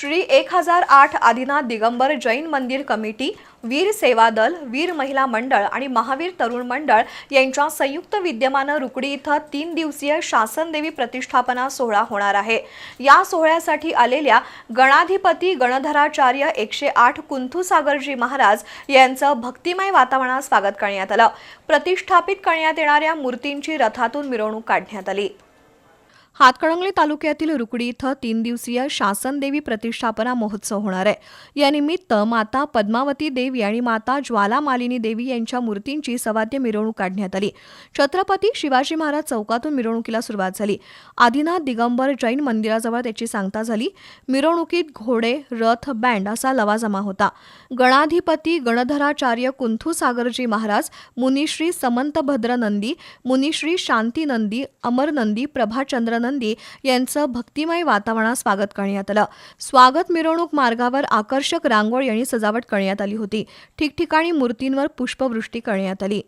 श्री एक हजार आठ आदिनाथ दिगंबर जैन मंदिर कमिटी वीर सेवा दल वीर महिला मंडळ आणि महावीर तरुण मंडळ यांच्या संयुक्त विद्यमानं रुकडी इथं तीन दिवसीय शासनदेवी प्रतिष्ठापना सोहळा होणार आहे. या सोहळ्यासाठी आलेल्या गणाधिपती गणधराचार्य एकशे आठ कुंथूसागरजी महाराज यांचं भक्तिमय वातावरणात स्वागत करण्यात आलं. प्रतिष्ठापित करण्यात येणाऱ्या मूर्तींची रथातून मिरवणूक काढण्यात आली. हातकणंगले तालुक्यातील रुकडी इथं तीन दिवसीय शासनदेवी प्रतिष्ठापना महोत्सव होणार आहे. यानिमित्त माता पद्मावती देवी आणि माता ज्वाला मालिनी देवी यांच्या मूर्तींची सवाद्य मिरवणूक काढण्यात आली. छत्रपती शिवाजी महाराज चौकातून मिरवणुकीला सुरुवात झाली. आदिनाथ दिगंबर जैन मंदिराजवळ त्याची सांगता झाली. मिरवणुकीत घोडे रथ बँड असा लवाजमा होता. गणाधिपती गणधराचार्य कुंथू सागरजी महाराज मुनिश्री समंतभद्र नंदी मुनिश्री शांती नंदी अमर नंदी प्रभाचंद्र नंदी यांचं भक्तिमय वातावरणात स्वागत करण्यात आलं. स्वागत मिरवणूक मार्गावर आकर्षक रांगोळी आणि सजावट करण्यात आली होती. ठिकठिकाणी मूर्तींवर पुष्पवृष्टी करण्यात आली.